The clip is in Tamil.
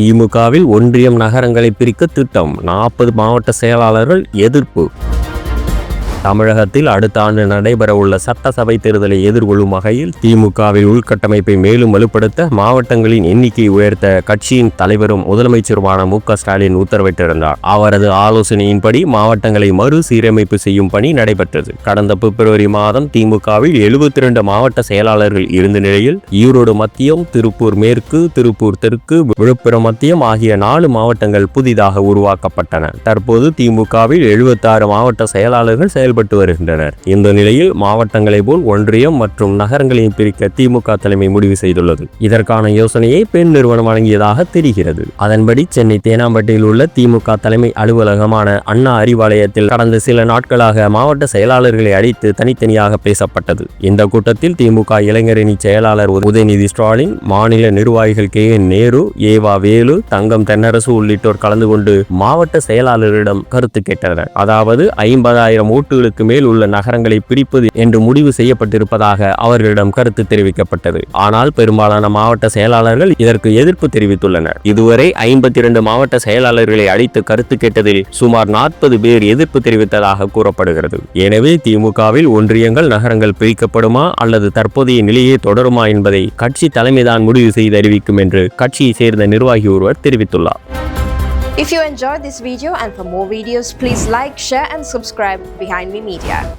திமுகவில் ஒன்றியம் நகரங்களை பிரிக்க திட்டம். நாற்பது மாவட்ட செயலாளர்கள் எதிர்ப்பு. தமிழகத்தில் அடுத்த ஆண்டு நடைபெறவுள்ள சட்டசபை தேர்தலை எதிர்கொள்ளும் வகையில் திமுகவில் உள்கட்டமைப்பை மேலும் வலுப்படுத்த மாவட்டங்களின் எண்ணிக்கை உயர்த்த கட்சியின் தலைவரும் முதலமைச்சருமான மு ஸ்டாலின் உத்தரவிட்டிருந்தார். அவரது ஆலோசனையின்படி மாவட்டங்களை மறுசீரமைப்பு செய்யும் பணி நடைபெற்றது. கடந்த பிப்ரவரி மாதம் திமுகவில் எழுபத்தி இரண்டு மாவட்ட செயலாளர்கள் இருந்த நிலையில் ஈரோடு மத்தியம் திருப்பூர் மேற்கு திருப்பூர் தெற்கு விழுப்புரம் மத்தியம் ஆகிய நாலு மாவட்டங்கள் புதிதாக உருவாக்கப்பட்டன. தற்போது திமுகவில் எழுபத்தாறு மாவட்ட செயலாளர்கள் செயல்பட்டு வருகின்றனர். இந்த நிலையில் மாவட்டங்களை போல் ஒன்றியம் மற்றும் நகரங்களையும் பிரிக்க திமுக தலைமை முடிவு செய்துள்ளது. இதற்கான யோசனையை பெண் நிறுவனம் வழங்கியதாக தெரிகிறது. அதன்படி சென்னை தேனாம்பேட்டையில் உள்ள திமுக தலைமை அலுவலகமான அண்ணா அறிவாலயத்தில் கடந்த சில நாட்களாக மாவட்ட செயலாளர்களை அழைத்து தனித்தனியாக பேசப்பட்டது. இந்த கூட்டத்தில் திமுக இளைஞரணி செயலாளர் உதயநிதி ஸ்டாலின் மாநில நிர்வாகிகள் கே. என். நேரு ஏவா வேலு தங்கம் தென்னரசு உள்ளிட்டோர் கலந்து கொண்டு மாவட்ட செயலாளரிடம் கருத்து கேட்டனர். அதாவது ஐம்பதாயிரம் ஓட்டுகளுக்கு மேல் உள்ள நகரங்களை பிரிப்பது என்று முடிவு செய்யப்பட்டிருப்பதாக அவர்களிடம் கருத்து தெரிவிக்கப்பட்டது. ஆனால் பெரும்பாலான மாவட்ட செயலாளர்கள் இதற்கு எதிர்ப்பு தெரிவித்துள்ளனர். இதுவரை ஐம்பத்தி இரண்டு மாவட்ட செயலாளர்களை அழைத்து கருத்து கேட்டதில் சுமார் நாற்பது பேர் எதிர்ப்பு தெரிவித்ததாக கூறப்படுகிறது. எனவே திமுகவில் ஒன்றியங்கள் நகரங்கள் பிரிக்கப்படுமா அல்லது தற்போதைய நிலையே தொடருமா என்பதை கட்சி தலைமைதான் முடிவு செய்து அறிவிக்கும் என்று கட்சியை சேர்ந்த நிர்வாகி ஒருவர் தெரிவித்துள்ளார். If you enjoyed this video and for more videos, please like, share and subscribe Behind Me Media.